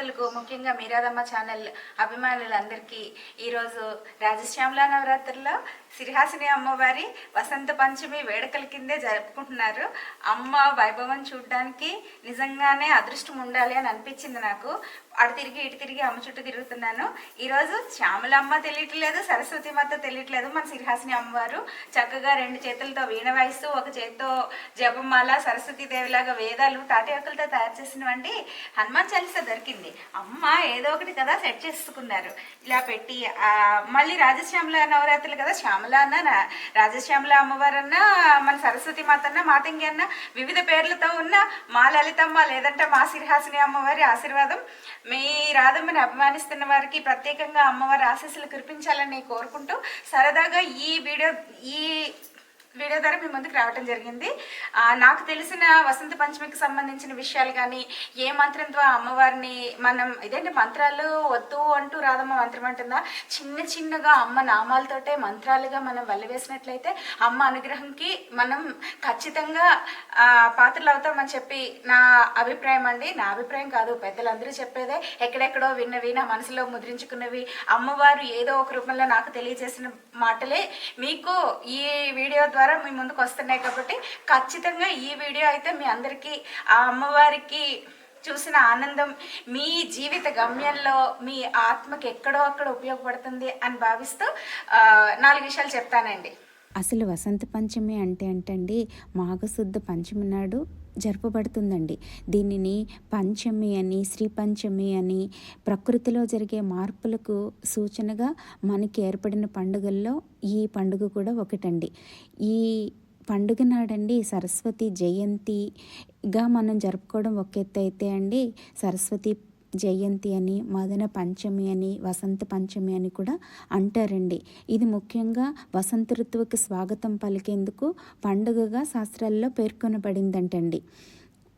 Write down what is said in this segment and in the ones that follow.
నవరాత్రులకు ముఖ్యంగా మీరాదమ్మ ఛానల్ అభిమానులందరికీ ఈరోజు రాజశ్యామల నవరాత్రుల్లో సిరిహాసిని అమ్మవారి వసంత పంచమి వేడుకల కిందే జరుపుకుంటున్నారు. అమ్మ వైభవం చూడడానికి నిజంగానే అదృష్టం ఉండాలి అని అనిపించింది నాకు. అటు తిరిగి ఇటు తిరిగి అమ్మ చుట్టూ తిరుగుతున్నాను. ఈరోజు శ్యామల అమ్మ తెలియట్లేదు సరస్వతి మాత తెలియట్లేదు మన సిరిహాసిని అమ్మవారు చక్కగా రెండు చేతులతో వీణ వాయిస్తూ ఒక చేతితో జపమాల సరస్వతి దేవిలాగా వేదాలు తాటి ఆకులతో తయారు చేసినవంటి హనుమాన్ చాలీసా దొరికింది. అమ్మ ఏదో ఒకటి కదా సెట్ చేసుకున్నారు. ఇలా పెట్టి మళ్ళీ రాజశ్యామల నవరాత్రులు కదా? శ్యామల అన్న రాజశ్యామల అమ్మవారన్న మన సరస్వతి మాత అన్న మాతంగి అన్న వివిధ పేర్లతో ఉన్న మా లలితమ్మ లేదంటే మా సిరిహాసిని అమ్మవారి ఆశీర్వాదం. మీ రాధమ్మని అభిమానిస్తున్న వారికి ప్రత్యేకంగా అమ్మవారి ఆశీస్సులు కురిపించాలని కోరుకుంటూ సరదాగా ఈ వీడియో ఈ వీడియో ద్వారా మీ ముందుకు రావడం జరిగింది. నాకు తెలిసిన వసంత పంచమికి సంబంధించిన విషయాలు కానీ ఏ మంత్రంతో ద్వారా అమ్మవారిని మనం ఇదేంటి మంత్రాలు వద్దు అంటూ రాదమ్మ మంత్రం అంటుందా? చిన్న చిన్నగా అమ్మ నామాలతోటే మంత్రాలుగా మనం వల్లవేసినట్లయితే అమ్మ అనుగ్రహంకి మనం ఖచ్చితంగా పాత్రలు అవుతామని చెప్పి నా అభిప్రాయం అండి. నా అభిప్రాయం కాదు పెద్దలందరూ చెప్పేదే. ఎక్కడెక్కడో విన్నవి నా మనసులో ముద్రించుకున్నవి. అమ్మవారు ఏదో ఒక రూపంలో నాకు తెలియజేసిన మాటలే. మీకు ఈ వీడియో ద్వారా మీ ముందుకు వస్తున్నాయి కాబట్టి ఖచ్చితంగా ఈ వీడియో అయితే మీ అందరికీ ఆ అమ్మవారికి చూసిన ఆనందం మీ జీవిత గమ్యంలో మీ ఆత్మకి ఎక్కడో అక్కడ ఉపయోగపడుతుంది అని భావిస్తూ నాలుగు విషయాలు చెప్తానండి. అసలు వసంత పంచమి అంటే అంటండి మాఘశుద్ధ పంచమి నాడు జరుపబడుతుందండి. దీనిని పంచమి అని శ్రీ పంచమి అని ప్రకృతిలో జరిగే మార్పులకు సూచనగా మనకి ఏర్పడిన పండుగల్లో ఈ పండుగ కూడా ఒకటండి. ఈ పండుగ నాడండి సరస్వతి జయంతిగా మనం జరుపుకోవడం ఒక ఎత్తు అయితే అండి సరస్వతి జయంతి అని మదన పంచమి అని వసంత పంచమి అని కూడా అంటారండి. ఇది ముఖ్యంగా వసంత ఋతువుకి స్వాగతం పలికేందుకు పండుగగా శాస్త్రాల్లో పేర్కొనబడిందంటండి.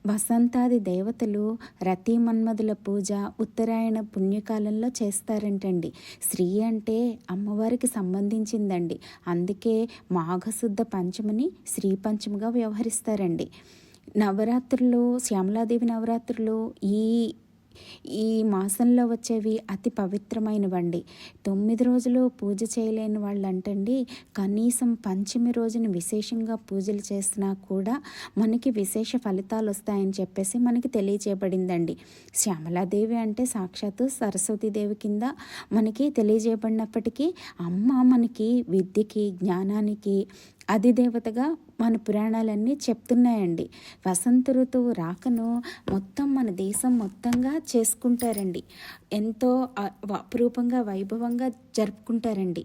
వసంతాది దేవతలు రతి మన్మధుల పూజ ఉత్తరాయణ పుణ్యకాలంలో చేస్తారంటండి. స్త్రీ అంటే అమ్మవారికి సంబంధించిందండి. అందుకే మాఘశుద్ధ పంచమిని శ్రీ పంచమిగా వ్యవహరిస్తారండి. నవరాత్రులు శ్యామలాదేవి నవరాత్రులు ఈ ఈ మాసంలో వచ్చేవి అతి పవిత్రమైనవండి. తొమ్మిది రోజులు పూజ చేయలేని వాళ్ళు అంటండి కనీసం పంచమి రోజున విశేషంగా పూజలు చేసినా కూడా మనకి విశేష ఫలితాలు వస్తాయని చెప్పేసి మనకి తెలియజేయబడిందండి శ్యామలాదేవి అంటే సాక్షాత్తు సరస్వతీదేవి కింద మనకి తెలియజేయబడినప్పటికీ అమ్మ మనకి విద్యకి జ్ఞానానికి అధిదేవతగా మన పురాణాలన్నీ చెప్తున్నాయండి. వసంత ఋతువు రాకను మొత్తం మన దేశం మొత్తంగా చేసుకుంటారండి. ఎంతో అ- అపురూపంగా వైభవంగా జరుపుకుంటారండి.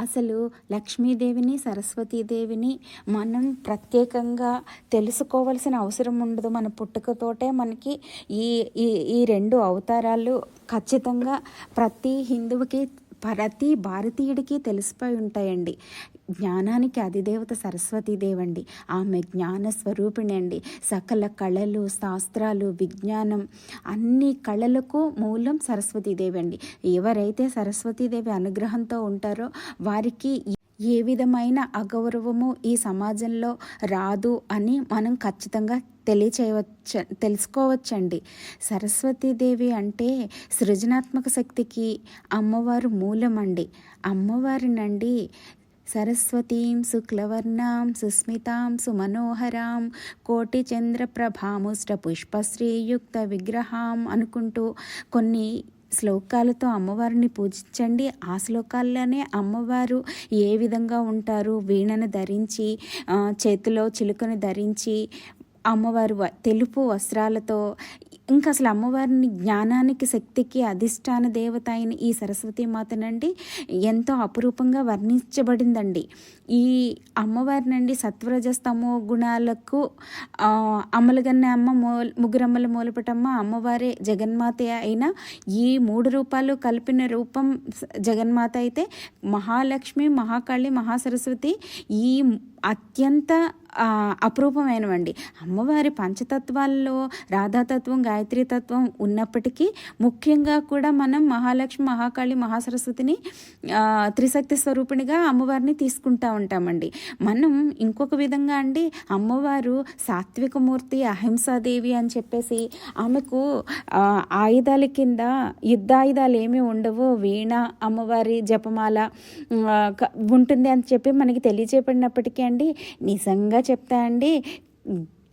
అసలు లక్ష్మీదేవిని సరస్వతీదేవిని మనం ప్రత్యేకంగా తెలుసుకోవాల్సిన అవసరం ఉండదు. మన పుట్టుకతోటే మనకి ఈ ఈ ఈ రెండు అవతారాలు ఖచ్చితంగా ప్రతి హిందువుకి ప్రతి భారతీయుడికి తెలిసిపోయి ఉంటాయండి. జ్ఞానానికి అధిదేవత సరస్వతీదేవండి ఆమె జ్ఞాన స్వరూపిణండి అండి సకల కళలు శాస్త్రాలు విజ్ఞానం అన్ని కళలకు మూలం సరస్వతీదేవి అండి ఎవరైతే సరస్వతీదేవి అనుగ్రహంతో ఉంటారో వారికి ఏ విధమైన అగౌరవము ఈ సమాజంలో రాదు అని మనం ఖచ్చితంగా తెలియచేయవచ్చు తెలుసుకోవచ్చండి. సరస్వతీదేవి అంటే సృజనాత్మక శక్తికి అమ్మవారు మూలమండి. అమ్మవారినండి సరస్వతీం శుక్లవర్ణాం సుస్మితాం సుమనోహరాం కోటి పుష్పశ్రీయుక్త విగ్రహాం అనుకుంటూ కొన్ని శ్లోకాలతో అమ్మవారిని పూజించండి. ఆ శ్లోకాల్లోనే అమ్మవారు ఏ విధంగా ఉంటారు? వీణను ధరించి చేతిలో చిలుకను ధరించి అమ్మవారు తెలుపు వస్త్రాలతో ఇంకా అసలు అమ్మవారిని జ్ఞానానికి శక్తికి అధిష్టాన దేవత అయిన ఈ సరస్వతి మాతనండి ఎంతో అపురూపంగా వర్ణించబడిందండి. ఈ అమ్మవారినండి సత్వరజస్తమో గుణాలకు ఆ, అమ్మలగన్న అమ్మ మూల ముగ్గురమ్మల మూలపటమ్మ అమ్మవారే జగన్మాత అయిన ఈ మూడు రూపాలు కలిపిన రూపం జగన్మాత అయితే మహాలక్ష్మి మహాకాళి మహాసరస్వతి ఈ అత్యంత అపురూపమైనవండి. అమ్మవారి పంచతత్వాల్లో రాధాతత్వం గాయ గాయత్రి తత్వం ఉన్నప్పటికీ ముఖ్యంగా కూడా మనం మహాలక్ష్మి మహాకాళి మహాసరస్వతిని త్రిశక్తి స్వరూపిణిగా అమ్మవారిని తీసుకుంటా ఉంటామండి. మనం ఇంకొక విధంగా అండి అమ్మవారు సాత్వికమూర్తి అహింసాదేవి అని చెప్పేసి ఆమెకు ఆయుధాల కింద యుద్ధాయుధాలు ఏమీ ఉండవు వీణ అమ్మవారి జపమాల క- ఉంటుంది అని చెప్పి మనకి తెలియజేయబడినప్పటికీ అండి నిజంగా చెప్తా అండి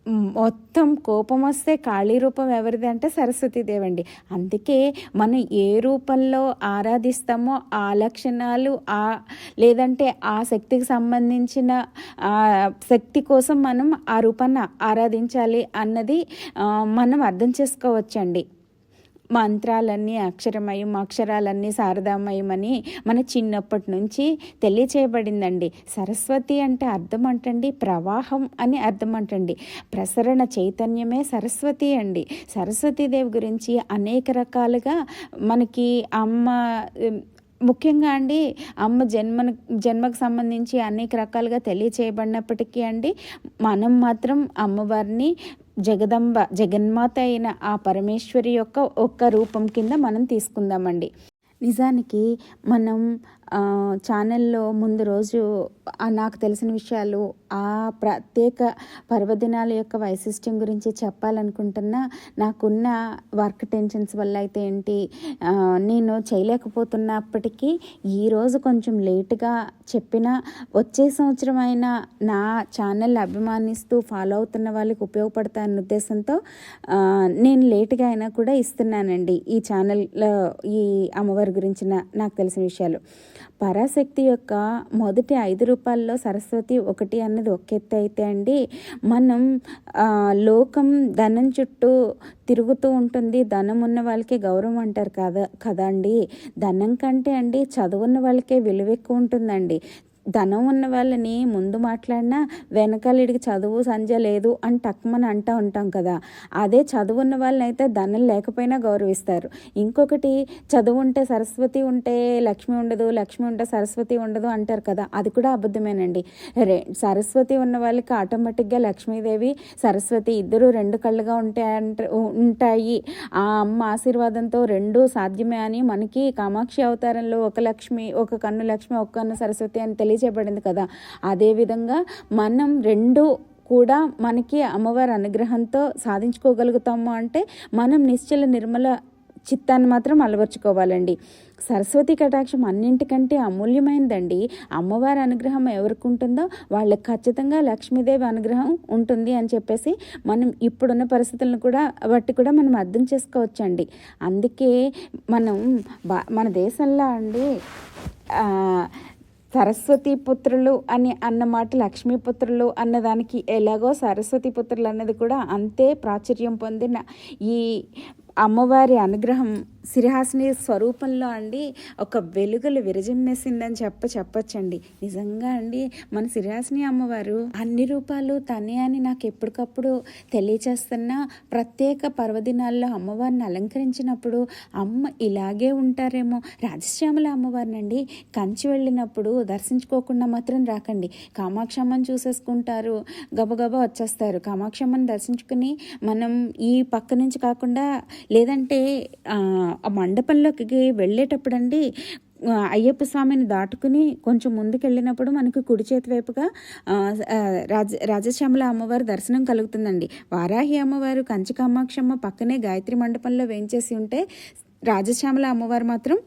మొత్తం కోపం వస్తే కాళీ రూపం ఎవరిది అంటే సరస్వతీదేవి అండి అందుకే మనం ఏ రూపంలో ఆరాధిస్తామో ఆ లక్షణాలు ఆ లేదంటే ఆ శక్తికి సంబంధించిన శక్తి కోసం మనం ఆ రూపాన్ని ఆరాధించాలి అన్నది మనం అర్థం చేసుకోవచ్చండి. మంత్రాలన్నీ అక్షరమయం అక్షరాలన్నీ శారదామయమని మన చిన్నప్పటి నుంచి తెలియచేయబడిందండి. సరస్వతి అంటే అర్థం అంటండి ప్రవాహం అని అర్థం అంటండి. ప్రసరణ చైతన్యమే సరస్వతి అండి. సరస్వతీదేవి గురించి అనేక రకాలుగా మనకి అమ్మ ముఖ్యంగా అండి అమ్మ జన్మ జన్మకు సంబంధించి అనేక రకాలుగా తెలియచేయబడినప్పటికీ అండి మనం మాత్రం అమ్మవారిని జగదంబ జగన్మాత అయిన ఆ పరమేశ్వరి యొక్క ఒక్క రూపం కింద మనం తీసుకుందామండి. నిజానికి మనం ఛానల్లో ముందు రోజు నాకు తెలిసిన విషయాలు ఆ ప్రత్యేక పర్వదినాల యొక్క వైశిష్ట్యం గురించి చెప్పాలనుకుంటున్నా నాకున్న వర్క్ టెన్షన్స్ వల్ల అయితే ఏంటి నేను చేయలేకపోతున్నప్పటికీ ఈరోజు కొంచెం లేటుగా చెప్పిన వచ్చే సంవత్సరం అయినా నా ఛానల్ అభిమానిస్తూ ఫాలో అవుతున్న వాళ్ళకి ఉపయోగపడతాయన్న ఉద్దేశంతో నేను లేటుగా అయినా కూడా ఇస్తున్నానండి ఈ ఛానల్లో ఈ అమ్మవారి గురించిన నాకు తెలిసిన విషయాలు. పరాశక్తి యొక్క మొదటి ఐదు రూపాల్లో సరస్వతి ఒకటి అన్నది ఒక ఎత్తు అయితే అండి. మనం లోకం ధనం చుట్టూ తిరుగుతూ ఉంటుంది. ధనం ఉన్న వాళ్ళకే గౌరవం అంటారు కదా కదా అండి ధనం కంటే అండి చదువున్న వాళ్ళకే విలువ ఎక్కువ ఉంటుందండి. ధనం ఉన్న వాళ్ళని ముందు మాట్లాడినా వెనకాలడికి చదువు సంధ్య లేదు అని టక్మని అంటూ ఉంటాం కదా. అదే చదువు ఉన్న వాళ్ళని అయితే ధనం లేకపోయినా గౌరవిస్తారు. ఇంకొకటి చదువు ఉంటే సరస్వతి ఉంటే లక్ష్మి ఉండదు లక్ష్మి ఉంటే సరస్వతి ఉండదు అంటారు కదా. అది కూడా అబద్ధమేనండి. రే సరస్వతి ఉన్న వాళ్ళకి ఆటోమేటిక్గా లక్ష్మీదేవి సరస్వతి ఇద్దరు రెండు కళ్ళుగా ఉంటాయి అంట ఉంటాయి. ఆ అమ్మ ఆశీర్వాదంతో రెండు సాధ్యమే అని మనకి కామాక్షి అవతారంలో ఒక లక్ష్మి ఒక కన్ను లక్ష్మి ఒక కన్ను సరస్వతి అని తెలియ తెలియజేయబడింది కదా. అదేవిధంగా మనం రెండు కూడా మనకి అమ్మవారి అనుగ్రహంతో సాధించుకోగలుగుతాము అంటే మనం నిశ్చల నిర్మల చిత్తాన్ని మాత్రం అలవర్చుకోవాలండి. సరస్వతి కటాక్షం అన్నింటికంటే అమూల్యమైనదండి అమ్మవారి అనుగ్రహం ఎవరికి ఉంటుందో వాళ్ళకి ఖచ్చితంగా లక్ష్మీదేవి అనుగ్రహం ఉంటుంది అని చెప్పేసి మనం ఇప్పుడున్న పరిస్థితులను కూడా బట్టి కూడా మనం అర్థం చేసుకోవచ్చండి. అందుకే మనం బా మన దేశంలో అండి సరస్వతి పుత్రులు అని అన్నమాట లక్ష్మీపుత్రులు అన్నదానికి ఎలాగో సరస్వతి పుత్రులు అన్నది కూడా అంతే ప్రాచుర్యం పొందిన ఈ అమ్మవారి అనుగ్రహం సిరిహాసిని స్వరూపంలో అండి ఒక వెలుగులు విరజిమ్మేసిందని చెప్ప చెప్పొచ్చండి. నిజంగా అండి మన సిరిహాసిని అమ్మవారు అన్ని రూపాలు తనే అని నాకు ఎప్పటికప్పుడు తెలియచేస్తున్న ప్రత్యేక పర్వదినాల్లో అమ్మవారిని అలంకరించినప్పుడు అమ్మ ఇలాగే ఉంటారేమో. రాజశ్యామల అమ్మవారినండి కంచి వెళ్ళినప్పుడు దర్శించుకోకుండా మాత్రం రాకండి. కామాక్షమ్మని చూసేసుకుంటారు గబగబా వచ్చేస్తారు. కామాక్షమ్మని దర్శించుకుని మనం ఈ పక్క నుంచి కాకుండా లేదంటే ఆ, మండపంలోకి వెళ్ళేటప్పుడండి అయ్యప్ప స్వామిని దాటుకుని కొంచెం ముందుకెళ్ళినప్పుడు మనకు కుడి చేతి వైపుగా రాజ రాజశ్యామల అమ్మవారి దర్శనం కలుగుతుందండి. వారాహి అమ్మవారు కంచికామాక్షమ్మ పక్కనే గాయత్రి మండపంలో వేయించేసి ఉంటే రాజశ్యామల అమ్మవారు మాత్రం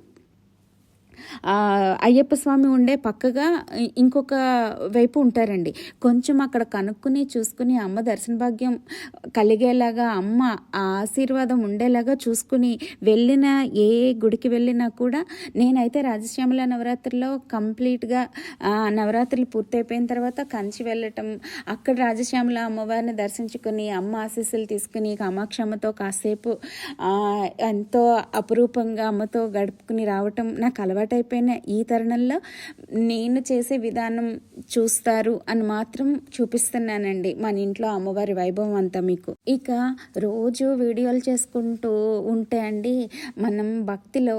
అయ్యప్ప స్వామి ఉండే పక్కగా ఇంకొక వైపు ఉంటారండి. కొంచెం అక్కడ కనుక్కుని చూసుకుని అమ్మ దర్శన భాగ్యం కలిగేలాగా అమ్మ ఆ ఆశీర్వాదం ఉండేలాగా చూసుకుని వెళ్ళిన ఏ గుడికి వెళ్ళినా కూడా నేనైతే రాజశ్యామల నవరాత్రిలో కంప్లీట్గా నవరాత్రులు పూర్తయిపోయిన తర్వాత కంచి వెళ్ళటం అక్కడ రాజశ్యామల అమ్మవారిని దర్శించుకుని అమ్మ ఆశీస్సులు తీసుకుని కామాక్షమ్మతో కాసేపు ఎంతో అపురూపంగా అమ్మతో గడుపుకుని రావటం నాకు అలవాటు అలవాటైపోయిన ఈ తరుణంలో నేను చేసే విధానం చూస్తారు అని మాత్రం చూపిస్తున్నానండి మన ఇంట్లో అమ్మవారి వైభవం అంతా మీకు. ఇక రోజు వీడియోలు చేసుకుంటూ ఉంటే అండి మనం భక్తిలో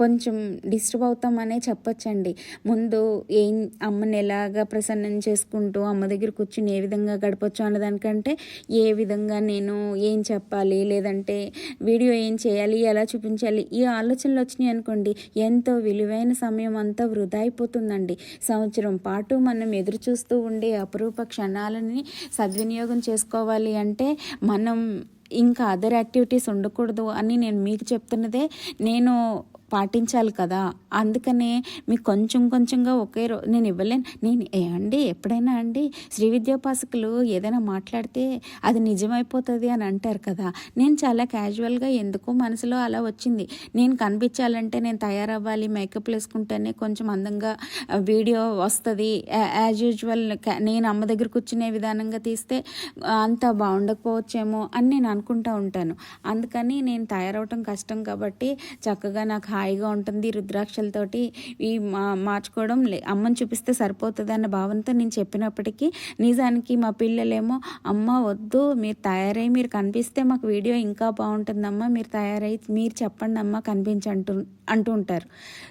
కొంచెం డిస్టర్బ్ అవుతామనే చెప్పొచ్చండి. ముందు ఏం అమ్మని ఎలాగా ప్రసన్నం చేసుకుంటూ అమ్మ దగ్గర కూర్చుని ఏ విధంగా గడపచ్చు అన్నదానికంటే ఏ విధంగా నేను ఏం చెప్పాలి లేదంటే వీడియో ఏం చేయాలి ఎలా చూపించాలి ఈ ఆలోచనలు వచ్చినాయి అనుకోండి ఎంత విలువైన సమయం అంతా వృధా అయిపోతుందండి. సంవత్సరం పాటు మనం ఎదురు చూస్తూ ఉండే అపరూప క్షణాలని సద్వినియోగం చేసుకోవాలి అంటే మనం ఇంకా అదర్ యాక్టివిటీస్ ఉండకూడదు అని నేను మీకు చెప్తున్నదే. నేను పాటించాలి కదా. అందుకనే మీకు కొంచెం కొంచెంగా ఒకే రో నేను ఇవ్వలేను. నేను ఏ అండి? ఎప్పుడైనా అండి? శ్రీ విద్యాపాసకులు ఏదైనా మాట్లాడితే అది నిజమైపోతుంది అని అంటారు కదా. నేను చాలా క్యాజువల్గా ఎందుకో మనసులో అలా వచ్చింది. నేను కనిపించాలంటే నేను తయారవ్వాలి మేకప్ వేసుకుంటేనే కొంచెం అందంగా వీడియో వస్తుంది. యాజ్ యూజువల్ నేను అమ్మ దగ్గర కూర్చునే విధానంగా తీస్తే అంత బాగుండకపోవచ్చేమో అని నేను అనుకుంటా ఉంటాను. అందుకని నేను తయారవటం కష్టం కాబట్టి చక్కగా నాకు హాయిగా ఉంటుంది. రుద్రాక్షలతోటి ఈ మా మార్చుకోవడం లే అమ్మని చూపిస్తే సరిపోతుంది అన్న భావనతో నేను చెప్పినప్పటికీ నిజానికి మా పిల్లలేమో అమ్మ వద్దు మీరు తయారై మీరు కనిపిస్తే మాకు వీడియో ఇంకా బాగుంటుందమ్మా మీరు తయారై మీరు చెప్పండి అమ్మ అంటు అంటూ ఉంటారు.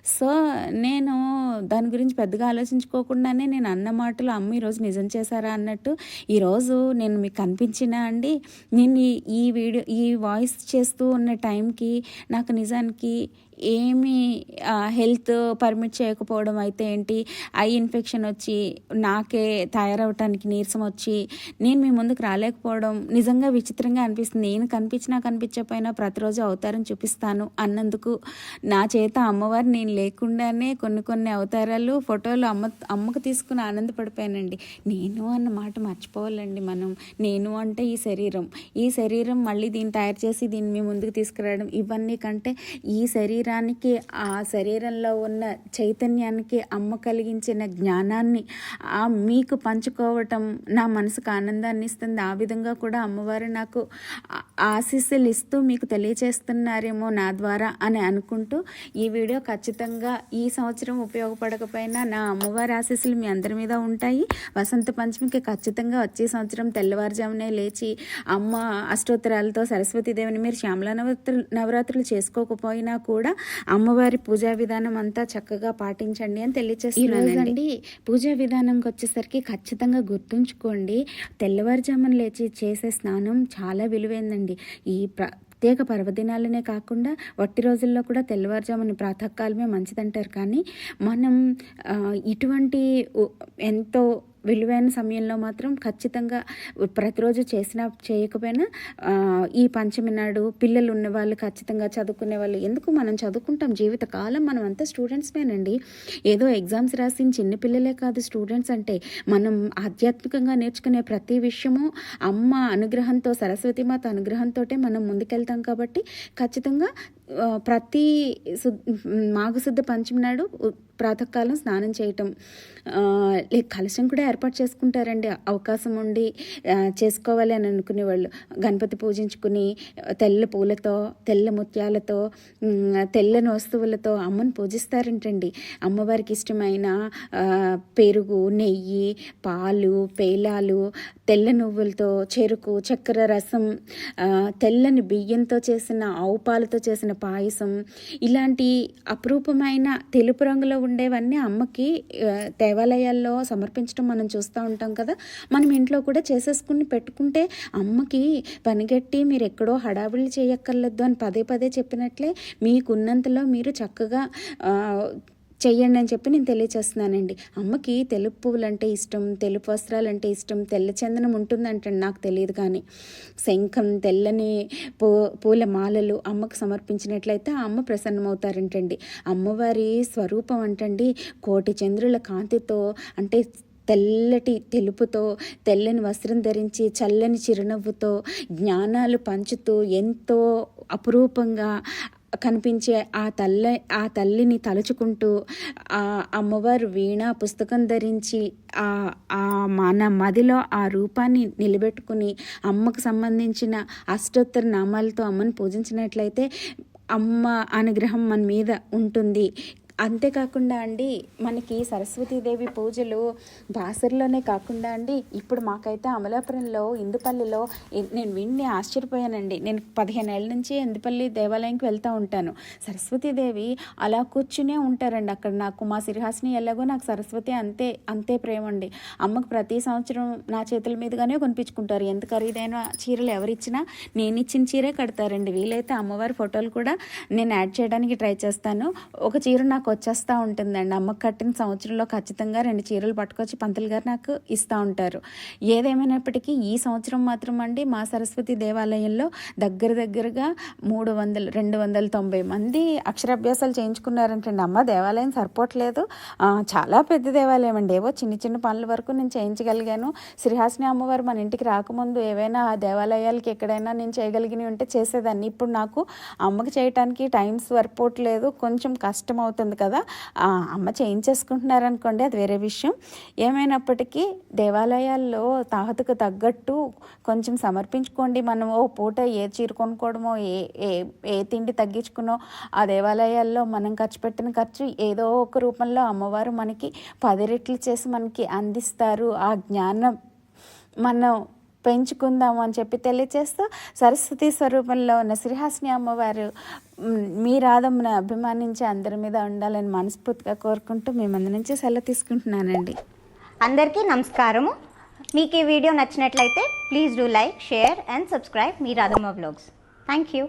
సో నేను దాని గురించి పెద్దగా ఆలోచించుకోకుండానే నేను అన్న మాటలు అమ్మ ఈరోజు నిజం చేశారా? అన్నట్టు ఈరోజు నేను మీకు కనిపించినా అండి నేను ఈ- ఈ వీడియో ఈ వాయిస్ చేస్తూ ఉన్న టైంకి నాకు నిజానికి ఏమి హెల్త్ పర్మిట్ చేయకపోవడం అయితే ఏంటి? ఐ ఇన్ఫెక్షన్ వచ్చి నాకే తయారవటానికి నీరసం వచ్చి నేను మీ ముందుకు రాలేకపోవడం నిజంగా విచిత్రంగా అనిపిస్తుంది. నేను కనిపించినా కనిపించకపోయినా ప్రతిరోజు అవతారం చూపిస్తాను అన్నందుకు. నా చేత అమ్మవారు నేను లేకుండానే కొన్ని కొన్ని అవతారాలు ఫోటోలు అమ్మ అమ్మకు తీసుకుని ఆనందపడిపోయానండి. నేను అన్న మాట మర్చిపోవాలండి మనం. నేను అంటే ఈ శరీరం. ఈ శరీరం మళ్ళీ దీన్ని తయారు చేసి దీన్ని మీ ముందుకు తీసుకురావడం ఇవన్నీ కంటే ఈ శరీరం శరీరానికి ఆ శరీరంలో ఉన్న చైతన్యానికి అమ్మ కలిగించిన జ్ఞానాన్ని ఆ మీకు పంచుకోవటం నా మనసుకు ఆనందాన్ని ఇస్తుంది. ఆ విధంగా కూడా అమ్మవారు నాకు ఆశీస్సులు ఇస్తూ మీకు తెలియచేస్తున్నారేమో నా ద్వారా అని అనుకుంటూ ఈ వీడియో ఖచ్చితంగా ఈ సంవత్సరం ఉపయోగపడకపోయినా నా అమ్మవారి ఆశీస్సులు మీ అందరి మీద ఉంటాయి. వసంత పంచమికి ఖచ్చితంగా వచ్చే సంవత్సరం తెల్లవారుజామునే లేచి అమ్మ అష్టోత్తరాలతో సరస్వతీదేవిని మీరు శ్యామల నవరాత్రులు నవరాత్రులు చేసుకోకపోయినా కూడా అమ్మవారి పూజా విధానం అంతా చక్కగా పాటించండి అని తెలియచేస్తున్నానండి. పూజా విధానంకి వచ్చేసరికి ఖచ్చితంగా గుర్తుంచుకోండి. తెల్లవారుజామున లేచి చేసే స్నానం చాలా విలువైందండి. ఈ ప్ర ప్రత్యేక పర్వదినాలనే కాకుండా వట్టి రోజుల్లో కూడా తెల్లవారుజామున ప్రాతకాలమే మంచిదంటారు. కానీ మనం ఇటువంటి ఎంతో విలువైన సమయంలో మాత్రం ఖచ్చితంగా ప్రతిరోజు చేసినా చేయకపోయినా ఈ పంచమి నాడు పిల్లలు ఉన్న వాళ్ళు ఖచ్చితంగా చదువుకునే వాళ్ళు ఎందుకు మనం చదువుకుంటాం? జీవితకాలం మనం అంతా స్టూడెంట్స్మేనండి. ఏదో ఎగ్జామ్స్ రాసిన చిన్న పిల్లలే కాదు స్టూడెంట్స్ అంటే మనం ఆధ్యాత్మికంగా నేర్చుకునే ప్రతి విషయము అమ్మ అనుగ్రహంతో సరస్వతి మాత అనుగ్రహంతో మనం ముందుకెళ్తాం. కాబట్టి ఖచ్చితంగా ప్రతి శుద్ధ మాఘశుద్ధ పంచమి నాడు ప్రాతకాలం స్నానం చేయటం. లేక లే కలశం కూడా ఏర్పాటు చేసుకుంటారండి. అవకాశం ఉండి చేసుకోవాలి అని అనుకునే వాళ్ళు. గణపతి పూజించుకుని తెల్ల పూలతో తెల్ల ముత్యాలతో తెల్లని వస్తువులతో అమ్మను పూజిస్తారంటండి. అమ్మవారికి ఇష్టమైన పెరుగు నెయ్యి పాలు పేలాలు తెల్ల నువ్వులతో చెరుకు చక్కెర రసం తెల్లని బియ్యంతో చేసిన ఆవు పాలతో చేసిన పాయసం. ఇలాంటి అపురూపమైన తెలుపు రంగులో ఉండేవన్నీ అమ్మకి దేవాలయాల్లో సమర్పించడం మనం చూస్తూ ఉంటాం కదా. మనం ఇంట్లో కూడా చేసేసుకుని పెట్టుకుంటే అమ్మకి పనిగట్టి మీరు ఎక్కడో హడావిడి చేయక్కర్లేదు అని పదే పదే చెప్పినట్లే మీకున్నంతలో మీరు చక్కగా చెయ్యండి అని చెప్పి నేను తెలియచేస్తున్నానండి. అమ్మకి తెలుపు పువ్వులు అంటే ఇష్టం తెలుపు వస్త్రాలు అంటే ఇష్టం తెల్ల చందనం ఉంటుందంటండి నాకు తెలియదు కానీ. శంఖం తెల్లని పూ పూల మాలలు అమ్మకు సమర్పించినట్లయితే ఆ అమ్మ ప్రసన్నమవుతారంటండి. అమ్మవారి స్వరూపం అంటండి కోటి చంద్రుల కాంతితో అంటే తెల్లటి తెలుపుతో తెల్లని వస్త్రం ధరించి చల్లని చిరునవ్వుతో జ్ఞానాలు పంచుతూ ఎంతో అపురూపంగా కనిపించే ఆ తల్లి ఆ తల్లిని తలుచుకుంటూ ఆ అమ్మవారు వీణ పుస్తకం ధరించి ఆ ఆ మన మదిలో ఆ రూపాన్ని నిలబెట్టుకుని అమ్మకు సంబంధించిన అష్టోత్తర నామాలతో అమ్మను పూజించినట్లయితే అమ్మ అనుగ్రహం మన మీద ఉంటుంది. అంతేకాకుండా అండి మనకి సరస్వతీదేవి పూజలు బాసర్లోనే కాకుండా అండి ఇప్పుడు మాకైతే అమలాపురంలో ఇందుపల్లిలో నేను విన్ని ఆశ్చర్యపోయానండి. నేను పదిహేను ఏళ్ళ నుంచి ఇందుపల్లి దేవాలయంకి వెళ్తూ ఉంటాను. సరస్వతీదేవి అలా కూర్చునే ఉంటారండి అక్కడ. నాకు మా సిరిహాసిని ఎలాగో నాకు సరస్వతి అంతే అంతే ప్రేమ అండి అమ్మకు ప్రతి సంవత్సరం నా చేతుల మీదుగానే కొనిపించుకుంటారు. ఎంత ఖరీదైన చీరలు ఎవరిచ్చినా నేను ఇచ్చిన చీరే కడతారండి. వీలైతే అమ్మవారి ఫోటోలు కూడా నేను యాడ్ చేయడానికి ట్రై చేస్తాను. ఒక చీర నాకు వచ్చేస్తూ ఉంటుందండి. అమ్మకు కట్టిన సంవత్సరంలో ఖచ్చితంగా రెండు చీరలు పట్టుకొచ్చి పంతులు గారు నాకు ఇస్తూ ఉంటారు. ఏదేమైనప్పటికీ ఈ సంవత్సరం మాత్రం అండి మా సరస్వతి దేవాలయంలో దగ్గర దగ్గరగా మూడు వందలు రెండు వందల తొంభై మంది అక్షరాభ్యాసాలు చేయించుకున్నారంటండి. అమ్మ దేవాలయం సరిపోవట్లేదు. చాలా పెద్ద దేవాలయం అండి. ఏవో చిన్న చిన్న పనుల వరకు నేను చేయించగలిగాను. శ్రీహాసిని అమ్మవారు మన ఇంటికి రాకముందు ఏవైనా ఆ దేవాలయాలకి ఎక్కడైనా నేను చేయగలిగినవి ఉంటే చేసేదాన్ని. ఇప్పుడు నాకు అమ్మకి చేయటానికి టైం సరిపోవట్లేదు. కొంచెం కష్టం అవుతుంది కదా? ఆ, అమ్మ చేయించేసుకుంటున్నారనుకోండి అది వేరే విషయం. ఏమైనప్పటికీ దేవాలయాల్లో తాహతకు తగ్గట్టు కొంచెం సమర్పించుకోండి. మనం ఓ పూట ఏ చీర కొనుక్కోవడమో ఏ ఏ ఏ తిండి తగ్గించుకునో ఆ దేవాలయాల్లో మనం ఖర్చు పెట్టిన ఖర్చు ఏదో ఒక రూపంలో అమ్మవారు మనకి పది రెట్లు చేసి మనకి అందిస్తారు. ఆ జ్ఞానం మనం పెంచుకుందాము అని చెప్పి తెలియచేస్తూ సరస్వతి స్వరూపంలో ఉన్న శ్రీహాసిని అమ్మవారు మీ రాధమ్మను అభిమానించి అందరి మీద ఉండాలని మనస్ఫూర్తిగా కోరుకుంటూ మేము నుంచి సెలవు తీసుకుంటున్నానండి. అందరికీ నమస్కారము. మీకు ఈ వీడియో నచ్చినట్లయితే please do like share and subscribe me Radhamma blogs thank you.